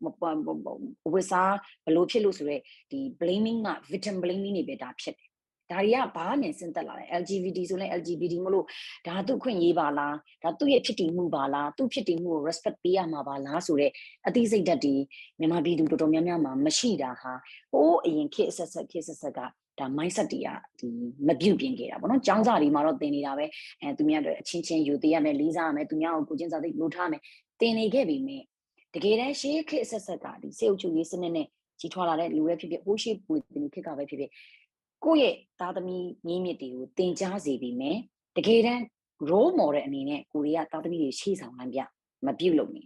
ဝစ်စားဘလို့ဖြစ်လို့ဆိုရဲဒီ blaming က victim blaming နေပဲဒါဖြစ်တယ် ဒါတွေကဘာနဲ့စဉ်သက်လာလဲ LGBT ဆိုလဲ LGBT မလို့ဒါသူ့ခွင့်ရေးပါလားဒါသူ့ရဲ့ဖြစ်တည်မှုပါလားသူ့ဖြစ်တည်မှုကို respect ပေးရမှာပါလားဆိုတော့အသိစိတ်ဓာတ်ဒီမြန်မာပြည်သူတော်တော်များများမှာမရှိတာဟာဟိုးအရင်ခေတ်ဆက်ဆက်ခေတ်ဆက်ဆက်ကဒါ mindset တွေကဒီမပြုတ်ပြင်ခဲ့တာပေါ့နော်။ចောင်းစာတွေမှာတော့သင်နေတာပဲ။အဲသူများတို့အချင်းချင်းယူသေးရမယ်လေးစားရမယ်သူများကိုကိုချင်းစာသိလို့ထားမယ်။သင်နေခဲ့ပြီမြင်တကယ်တမ်းရှေးခေတ်ဆက်ဆက်ကဒီစေအုပ်ချုပ်ရေးစနစ်နဲ့ကြီးထွားလာတဲ့လူတွေဖြစ်ဖြစ်ဟိုးရှိပူတင်ခေတ်ကပဲဖြစ်ဖြစ် ကိုယ့်ရဲ့သားသမီးမြင်းမြစ်တွေကိုတင် जा စေပြီးမယ်တကယ်တမ်း role model အနေနဲ့ကိုရီးယားသားသမီးတွေရှေ့ဆောင်လမ်းပြမပြုတ်လို့နေ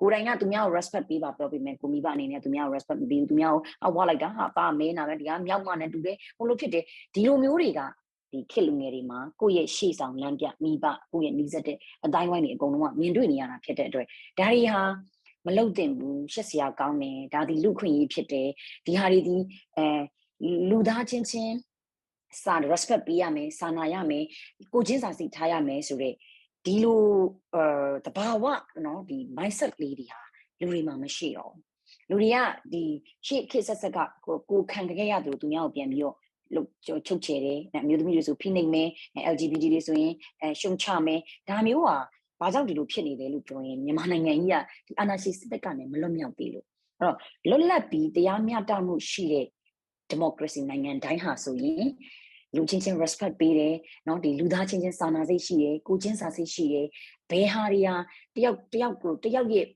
ကိုယ်တိုင်ကသူများကို respect ပေးပါပြောပေးမယ်ကိုမိဘအနေနဲ့သူများကို respect မပေးဘူးသူများကိုအဝါလိုက်တာဟာပါမဲနာပဲဒီကမြောက်မနဲ့တူတယ်ဟိုလိုဖြစ်တယ်ဒီလိုမျိုးတွေကဒီခေတ်လူငယ်တွေမှာကိုယ့်ရဲ့ရှေ့ဆောင်လမ်းပြမိဘကိုယ့်ရဲ့နှီးစက်တဲ့အတိုင်းဝိုင်းတွေအကုန်လုံးကမြင်တွေ့နေရတာဖြစ်တဲ့အတွက်ဒါတွေဟာမလုံတင်ဘူးရှက်စရာကောင်းတယ်ဒါဒီလူခွင့်ရေးဖြစ်တယ်ဒီဟာတွေဒီအဲ လူသားချင်းချင်းစာ respect ပေးရမယ်စာနာရမယ်ကိုချင်းစာစီထားရမယ်ဆိုတော့ဒီလိုအဲတဘာဝနော်ဒီ mindset လေးတွေဟာလူတွေမှာမရှိတော့လူတွေကဒီရှေ့ခေတ်ဆက်ဆက်ကကိုကိုခံခဲ့ရသူသူများကိုပြန်ပြီးတော့လို့ချုပ်ချယ်တယ်အမျိုးသမီးတွေဆိုဖိနှိပ်မယ် LGBT တွေဆိုရင်အဲရှုံချမယ်ဒါမျိုးဟာဘာကြောင့်ဒီလိုဖြစ်နေလဲလို့ပြောရင်မြန်မာနိုင်ငံကြီးကဒီအာဏာရှင်စစ်တပ်ကလည်းမလွတ်မြောက်သေးလို့အဲ့တော့လွတ်လပ်ပြီးတရားမျှတမှုရှိတဲ့ democracy နိုင်ငံတိုင်းဟာဆိုရင်လူချင်းချင်း respect ပေးတယ်เนาะဒီလူသားချင်းချင်းစာနာစိတ်ရှိတယ်ကိုချင်းစာစိတ်ရှိတယ်ဘယ်ဟာတွေဟာတယောက်တယောက်ကိုတယောက်ရဲ့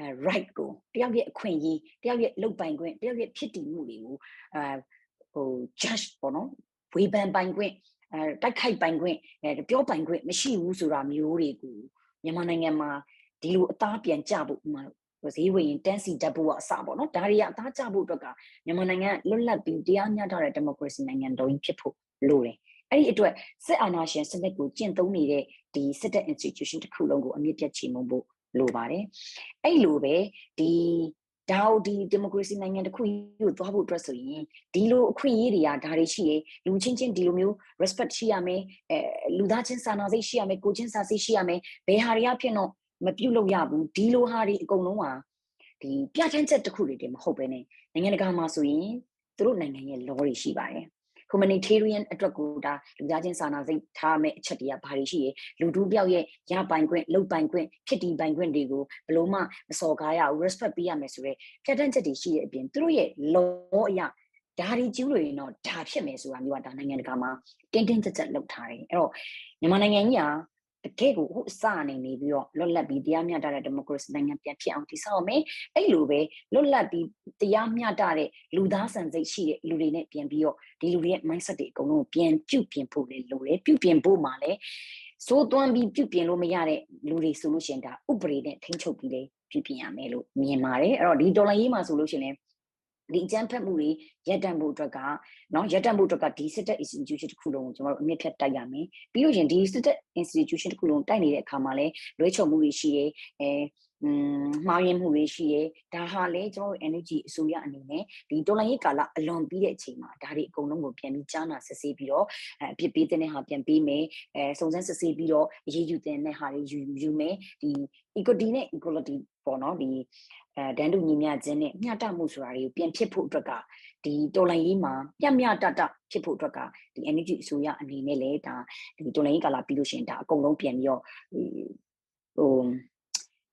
အဲ right ကိုတယောက်ရဲ့အခွင့်အရေးတယောက်ရဲ့လုပ်ပိုင်ခွင့်တယောက်ရဲ့ဖြစ်တည်မှုတွေကိုအဲဟို judge ပေါ့နော်ဝေဖန်ပိုင်ခွင့်အဲတိုက်ခိုက်ပိုင်ခွင့်အဲပြောပိုင်ခွင့်မရှိဘူးဆိုတာမျိုးတွေကိုမြန်မာနိုင်ငံမှာဒီလိုအသားပြန်ကြဖို့ဥမာ ဈေးဝင်တန်းစီတက်ဖို့ကအစပေါ့နော်ဒါတွေကအသားကျဖို့အတွက်ကမြန်မာနိုင်ငံလွတ်လပ်ပြီးတရားမျှတတဲ့ democracy နိုင်ငံတော်ကြီးဖြစ်ဖို့လိုတယ်အဲ့ဒီအတွက်စစ်အာဏာရှင်စနစ်ကိုကျင့်သုံးနေတဲ့ဒီစစ်တပ် institution တစ်ခုလုံးကိုအမြင့်ပြတ်ချေမှုန်းဖို့လိုပါတယ်အဲ့လိုပဲဒီဒါဒီ democracy နိုင်ငံတစ်ခုကိုသွားဖို့အတွက်ဆိုရင်ဒီလိုအခွင့်အရေးတွေကဒါတွေရှိရလူချင်းချင်းဒီလိုမျိုး respect ရှိရမယ်အဲလူသားချင်းစာနာစိတ်ရှိရမယ်ကိုချင်းစာစိတ်ရှိရမယ်ဘယ်ဟာတွေကဖြစ်တော့ မပြုတ်လို့ရဘူးဒီလိုဟာတွေအကုန်လုံးဟာဒီပြဋ္ဌာန်းချက်တစ်ခုတွေတည်းမဟုတ်ပဲねနိုင်ငံတကာမှာဆိုရင်သူတို့နိုင်ငံရဲ့ law တွေရှိပါတယ် humanitarian အတွက်ကိုဒါလူသားချင်းစာနာစိတ်ထားမဲ့အချက်တွေကဘာတွေရှိရလူတူပြောက်ရဲ့ရပိုင်ခွင့်လုပ်ပိုင်ခွင့်ဖြစ်တည်ပိုင်ခွင့်တွေကိုဘလို့မှမစော်ကားရဘူး respect ပေးရမယ်ဆိုရဲပြဋ္ဌာန်းချက်တွေရှိတဲ့အပြင်သူတို့ရဲ့ law အရာဒါတွေကျူးလို့ရင်တော့ဒါဖြစ်မယ်ဆိုတာမျိုးကဒါနိုင်ငံတကာမှာတင်းတင်းကြပ်ကြပ်လုပ်ထားတယ်အဲ့တော့မြန်မာနိုင်ငံကြီးက တကယ်ကိုဟိုအစအနေနေပြီးတော့လွတ်လပ်ပြီးတရားမျှတတဲ့ဒီမိုကရေစီနိုင်ငံပြန်ဖြစ်အောင်တည်ဆောက်မယ်အဲ့လိုပဲလွတ်လပ်ပြီးတရားမျှတတဲ့လူသားဆန်စိတ်ရှိတဲ့လူတွေနဲ့ပြန်ပြီးတော့ဒီလူတွေရဲ့ mindset တွေအကုန်လုံးပြန်ပြုတ်ပြင်ဖို့လေလိုတယ်ပြုတ်ပြင်ဖို့မှလည်းစိုးသွမ်းပြီးပြုတ်ပြင်လို့မရတဲ့လူတွေဆိုလို့ရှိရင်ဒါဥပဒေနဲ့ထိန်းချုပ်ပြီးလေပြုတ်ပြင်ရမယ်လို့မြင်ပါတယ်အဲ့တော့ဒီဒေါ်လာရေးမှာဆိုလို့ရှိရင် ဒီအကြမ်းဖက်မှုတွေရပ်တန့်မှုအတွက်ကနော်ရပ်တန့်မှုအတွက်ကဒီစစ်တပ် institution တစ်ခုလုံးကိုကျွန်တော်တို့အမြင့်ဖြတ်တိုက်ရမယ်ပြီးလို့ရင်ဒီစစ်တပ် institution တစ်ခုလုံးတိုက်နေတဲ့အခါမှာလဲလွဲချော်မှုတွေရှိရဲအဲอืมမှားယွင်းမှုတွေရှိရဲဒါဟာလဲကျွန်တော်တို့ energy အစိုးရအနေနဲ့ဒီတော်လိုင်းရေးကာလအလွန်ပြီးတဲ့အချိန်မှာဒါတွေအကုန်လုံးကိုပြန်ပြီးကြားနာစစ်ဆေးပြီးတော့အပြစ်ပေးတဲ့ဟာပြန်ပေးမယ်အဲစုံစမ်းစစ်ဆေးပြီးတော့အရေးယူတဲ့ဟာတွေယူယူမယ်ဒီ equity နဲ့ equality ပေါ့နော်ဒီ အဲဒန်တူညီမျှခြင်းနဲ့မျှတမှုဆိုတာတွေကိုပြန်ဖြစ်ဖို့အတွက်ကဒီတော်လိုင်းရေးမှာပြမျှတတဖြစ်ဖို့အတွက်ကဒီ energy အစိုးရအနေနဲ့လည်းဒါဒီတော်လိုင်းရေးကာလပြီးလို့ရှိရင်ဒါအကုန်လုံးပြန်ပြီးတော့ဟို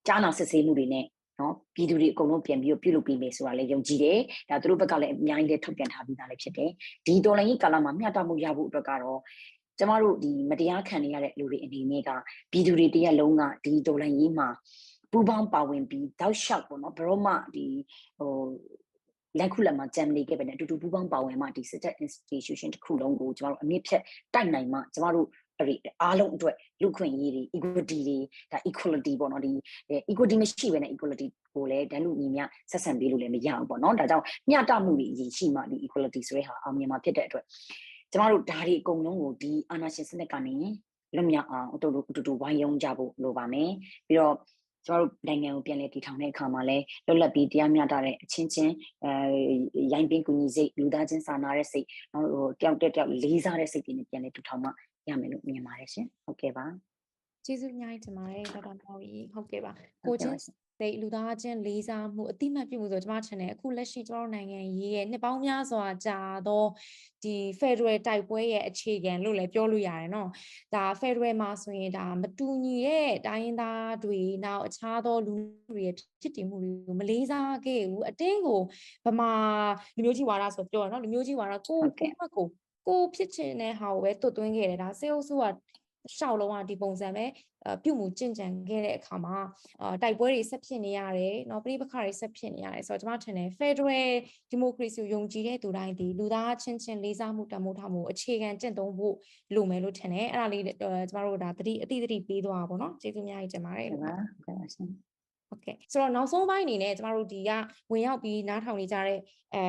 ကြားနာစစ်ဆေးမှုတွေနဲ့နော်ပြည်သူတွေအကုန်လုံးပြန်ပြီးတော့ပြုလုပ်ပေးမယ်ဆိုတာလည်းယုံကြည်တယ်ဒါသူတို့ဘက်ကလည်းအများကြီးလည်းထုတ်ပြန်ထားပြီးသားလည်းဖြစ်တယ်ဒီတော်လိုင်းရေးကာလမှာမျှတမှုရဖို့အတွက်ကတော့ကျမတို့ဒီမတရားခံနေရတဲ့လူတွေအနေနဲ့ကပြည်သူတွေတရက်လုံးကဒီတော်လိုင်းရေးမှာ ပူပေါင်းပါဝင်ပြီးတောက်လျှောက်ပေါ့နော်ဘရောမဒီဟိုလက်ခုလက်မှာကြံနေခဲ့ပဲနဲ့အတူတူပူးပေါင်းပါဝင်မှဒီစစ်တပ် institution တစ်ခုလုံးကိုကျမတို့အမြင့်ဖြတ်တိုက်နိုင်မှကျမတို့အဲ့အားလုံးအတွက်လူခွင့်ရေးတွေ equity တွေဒါ equality ပေါ့နော်ဒီ equity မရှိဘဲနဲ့ equality ကိုလည်းတန်းလူညီမျှဆက်ဆံပေးလို့လည်းမရဘူးပေါ့နော်ဒါကြောင့်မျှတမှုတွေအရေးရှိမှဒီ equality ဆိုတဲ့ဟာအောင်မြင်မှာဖြစ်တဲ့အတွက်ကျမတို့ဒါတွေအကုန်လုံးကိုဒီအာဏာရှင်စနစ်ကနေလွတ်မြောက်အောင်အတူတူအတူတူဝိုင်းယုံကြဖို့လိုပါမယ်ပြီးတော့ ကျမတို့နိုင်ငံကိုပြန်လည်တည်ထောင်တဲ့အခါမှာလည်းလွတ်လပ်ပြီးတရားမျှတတဲ့အချင်းချင်းအဲရိုင်းပင်းကူညီစိတ်လူသားချင်းစာနာတဲ့စိတ်ဟိုတယောက်တစ်ယောက်လေးစားတဲ့စိတ်တွေနဲ့ပြန်လည်တည်ထောင်မှရမယ်လို့မြင်ပါတယ်ရှင်ဟုတ်ကဲ့ပါကျေးဇူးအများကြီးတင်ပါတယ်ဒေါက်တာမောင်ကြီးဟုတ်ကဲ့ပါကိုချင်း စိတ်လူသားချင်းလေးစားမှုအတိမတ်ပြုမှုဆိုကျွန်မထင်တယ်အခုလက်ရှိကျွန်တော်နိုင်ငံရေးရဲ့နှစ်ပေါင်းများစွာကြာသောဒီ Federal တိုက်ပွဲရဲ့အခြေခံလို့လည်းပြောလို့ရတယ်နော်ဒါ Federal မှာဆိုရင်ဒါမတူညီတဲ့တိုင်းရင်းသားတွေနောက်အခြားသောလူတွေရဲ့ဖြစ်တည်မှုတွေကိုမလေးစားခဲ့ဘူးအတင်းကိုဗမာလူမျိုးကြီးဝါဒဆိုပြောရနော်လူမျိုးကြီးဝါဒကိုကိုယ့်ဘက်ကိုကိုဖြစ်ချင်တဲ့ဟာကိုပဲတွတ်သွင်းခဲ့တယ်ဒါစေအုပ်စုက ရှောက်လုံးကဒီပုံစံပဲပြုမှုကျင့်ကြံခဲ့တဲ့အခါမှာတိုက်ပွဲတွေဆက်ဖြစ်နေရတယ်เนาะပြိပခါတွေဆက်ဖြစ်နေရတယ်ဆိုတော့ကျွန်မထင်တယ် Federal Democracy ကိုယုံကြည်တဲ့သူတိုင်းဒီလူသားချင်းချင်းလေးစားမှုတမိုးထားမှုအခြေခံကျင့်သုံးဖို့လိုမယ်လို့ထင်တယ်အဲ့ဒါလေးကျွန်တော်တို့ဒါတတိအတိတတိပေးသွားပါဘောเนาะကျေးဇူးအများကြီးတင်ပါတယ် ဟုတ်ပါ ဟုတ်ကဲ့ဆိုတော့နောက်ဆုံးပိုင်းအနေနဲ့ကျမတို့ဒီကဝင်ရောက်ပြီးနားထောင်နေကြတဲ့အဲ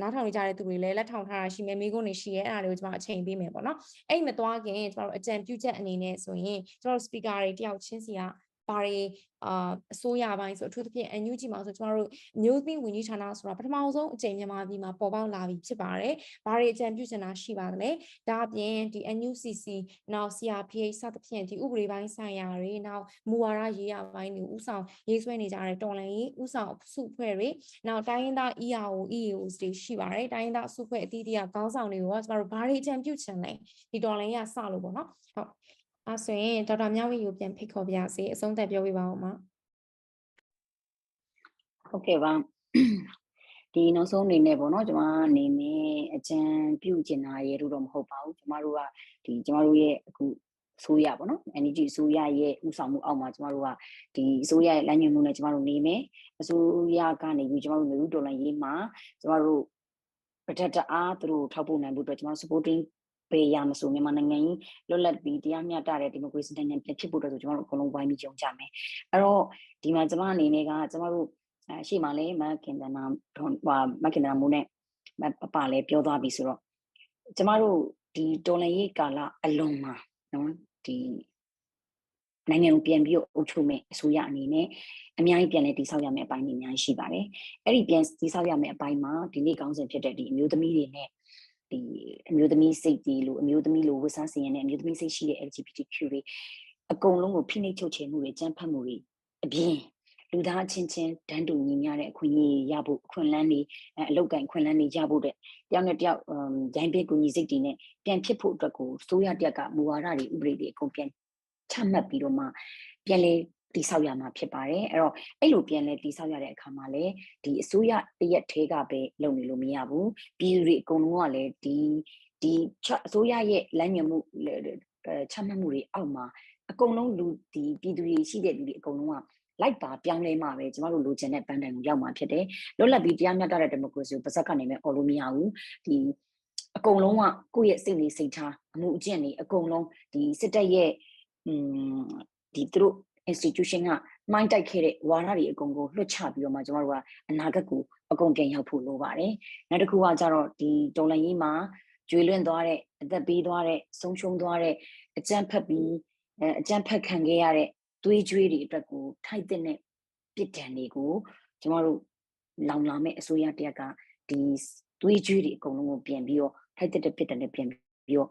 နားထောင်နေကြတဲ့သူတွေလည်းလက်ထောင်ထားတာရှိမယ်မိကုန်းနေရှိရဲအဲ့ဒါတွေကိုကျမအချိန်ပေးမယ်ပေါ့နော်အဲ့မသွားခင်ကျမတို့အကြံပြုချက်အနေနဲ့ဆိုရင်ကျမတို့ speaker တွေတယောက်ချင်းစီက ဘာတွေအာအစိုးရပိုင်းဆိုအထူးသဖြင့် NUG မှာဆိုကျမတို့မျိုးသမီးဝန်ကြီးဌာနဆိုတာပထမဆုံးအကြိမ်မြန်မာပြည်မှာပေါ်ပေါက်လာပြီဖြစ်ပါတယ်။ဘာတွေအကြံပြုချင်တာရှိပါသလဲ။ဒါအပြင်ဒီ NUCC နောက် CRPH စသဖြင့်ဒီဥပဒေပိုင်းဆိုင်ရာတွေနောက်မူဝါဒရေးရာပိုင်းတွေဥဆောင်ရေးဆွဲနေကြတဲ့တော်လှန်ရေးဥဆောင်စုဖွဲ့တွေနောက်တိုင်းရင်းသား EAO EAOs တွေရှိပါတယ်။တိုင်းရင်းသားစုဖွဲ့အသီးသီးကခေါင်းဆောင်တွေကကျမတို့ဘာတွေအကြံပြုချင်လဲဒီတော်လှန်ရေးကစလို့ပေါ့နော်။ဟုတ် အဲဆိုရင်ဒေါက်တာမြဝီကိုပြန်ဖိတ်ခေါ်ပြစေအဆုံးသတ်ပြောပြပါဦးမဟုတ်ကဲ့ပါဒီနောက်ဆုံးအနေနဲ့ပေါ့နော်ကျွန်မအနေနဲ့အကြံပြုကျင်တာရေလို့တော့မဟုတ်ပါဘူးကျွန်မတို့ကဒီကျွန်မတို့ရဲ့အခုအစိုးရပေါ့နော် energy အစိုးရရဲ့ဥဆောင်မှုအောက်မှာကျွန်မတို့ကဒီအစိုးရရဲ့လမ်းညွှန်မှုနဲ့ကျွန်မတို့နေမယ်အစိုးရကနေပြီးကျွန်မတို့မျိုးဒေါ်လာရေးမှာကျွန်မတို့ပထက်တအားသူတို့ထောက်ပို့နိုင်ဖို့အတွက်ကျွန်မတို့ supporting ပေးရမဆိုမြန်မာနိုင်ငံကြီးလွတ်လပ်ပြီးတရားမျှတတဲ့ဒီမိုကရေစီနိုင်ငံပြန်ဖြစ်ဖို့အတွက်ဆိုကျွန်တော်တို့အကုန်လုံးဝိုင်းပြီးကြုံကြမယ်အဲ့တော့ဒီမှာကျွန်မအနေနဲ့ကကျွန်တော်တို့အဲရှေ့မှာလည်းမခင်တနာဟိုမခင်တနာမိုးနဲ့ပပလည်းပြောသွားပြီဆိုတော့ကျမတို့ဒီတော်လန်ရေးကာလအလွန်မှာနော်ဒီနိုင်ငံကိုပြန်ပြီးအုပ်ချုပ်မဲ့အစိုးရအနေနဲ့အများကြီးပြန်လဲတည်ဆောက်ရမယ့်အပိုင်းတွေအများကြီးရှိပါတယ်။အဲ့ဒီပြန်တည်ဆောက်ရမယ့်အပိုင်းမှာဒီနေ့ကောင်းစဉ်ဖြစ်တဲ့ဒီအမျိုးသမီးတွေနဲ့ ဒီအမျိုးသမီးစိတ်တွေလို့အမျိုးသမီးလို့ဝတ်စားစင်ရတဲ့အမျိုးသမီးစိတ်ရှိတဲ့ LGBTQ တွေအကုန်လုံးကိုဖိနှိပ်ချုပ်ချယ်မှုတွေကြမ်းဖက်မှုတွေအပြင်လူသားချင်းချင်းတန်းတူညီမျှတဲ့အခွင့်အရေးရဖို့အခွင့်အလမ်းတွေအဲအလောက်ကန်ခွင့်လန်းတွေရဖို့တဲ့တယောက်နဲ့တယောက်ရိုင်းပစ်ကူညီစိတ်တွေနဲ့ပြန်ဖြစ်ဖို့အတွက်ကိုစိုးရတက်ကမူဝါဒတွေဥပဒေတွေအကုန်ပြန်ချမှတ်ပြီးတော့မှပြန်လေ တိဆောက်ရမှာဖြစ်ပါတယ်အဲ့တော့အဲ့လိုပြန်လဲတိဆောက်ရတဲ့အခါမှာလည်းဒီအစိုးရတရက်သေးကပဲလုပ်နေလို့မရဘူးပြည်သူတွေအကုန်လုံးကလည်းဒီဒီအစိုးရရဲ့လမ်းညွှန်မှုချမှတ်မှုတွေအောက်မှာအကုန်လုံးလူဒီပြည်သူတွေရှိတဲ့လူတွေအကုန်လုံးကလိုက်ပါပြောင်းလဲမှာပဲကျမတို့လိုချင်တဲ့ပန်းတိုင်ကိုရောက်မှာဖြစ်တယ်လွတ်လပ်ပြီးတရားမျှတတဲ့ဒီမိုကရေစီကိုပါဇက်ကနေမဲ့អော်လို့မရဘူးဒီအကုန်လုံးကကိုယ့်ရဲ့စိတ်နေစိတ်ထားအမှုအကျင့်တွေအကုန်လုံးဒီစစ်တပ်ရဲ့อืมဒီသူတို့ institution ကမိုင်းတိုက်ခဲ့တဲ့ဝါဒတွေအကုန်ကိုလွှတ်ချပြီးတော့မှကျမတို့ကအနာဂတ်ကိုအကုန်ပြန်ရောက်ဖို့လိုပါတယ်နောက်တစ်ခုကကျတော့ဒီဒေါ်လာရေးမှာကျွေလွင့်သွားတဲ့အသက်ပေးသွားတဲ့ဆုံးရှုံးသွားတဲ့အကြမ်းဖက်ပြီးအဲအကြမ်းဖက်ခံခဲ့ရတဲ့သွေးကြွေးတွေအတွက်ကိုထိုက်တဲ့ပြစ်ဒဏ်တွေကိုကျမတို့လောင်လာမဲ့အစိုးရတရက်ကဒီသွေးကြွေးတွေအကုန်လုံးကိုပြန်ပြီးတော့ထိုက်တဲ့ပြစ်ဒဏ်တွေပြန်ပြီးတော့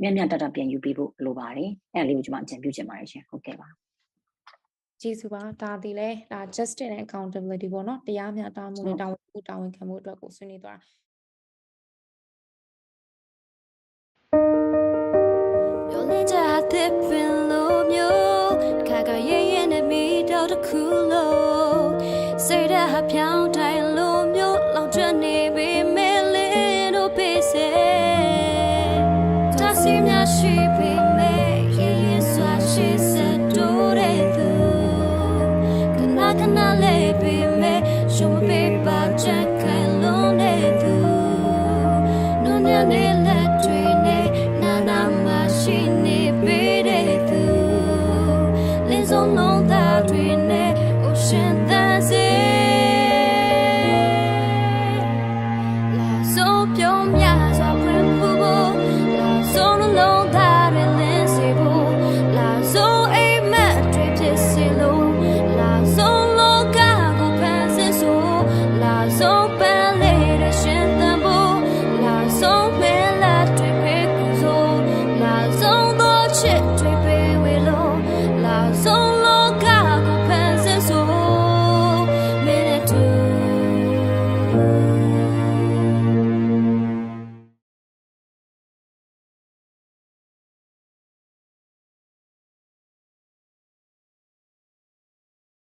မြတ်မြတ်တတပြန်ယူပေးဖို့လိုပါတယ်အဲ့ဒါလေးကိုကျွန်မအကြံပြုချင်ပါတယ်ရှင်ဟုတ်ကဲ့ပါကျေးဇူးပါဒါဒီလဲဒါ justice and accountability ပေါ့နော်တရားမျှတမှုနဲ့တာဝန်မှုတာဝန်ခံမှုအတွက်ကိုဆွေးနွေးသွားတာမျောလင်းချက်ဟာတစ်ပင်လိုမျိုးခါကရဲရဲနဲ့မိတော့တစ်ခုလို့စိတ်ဓာတ်ဟာဖြောင်း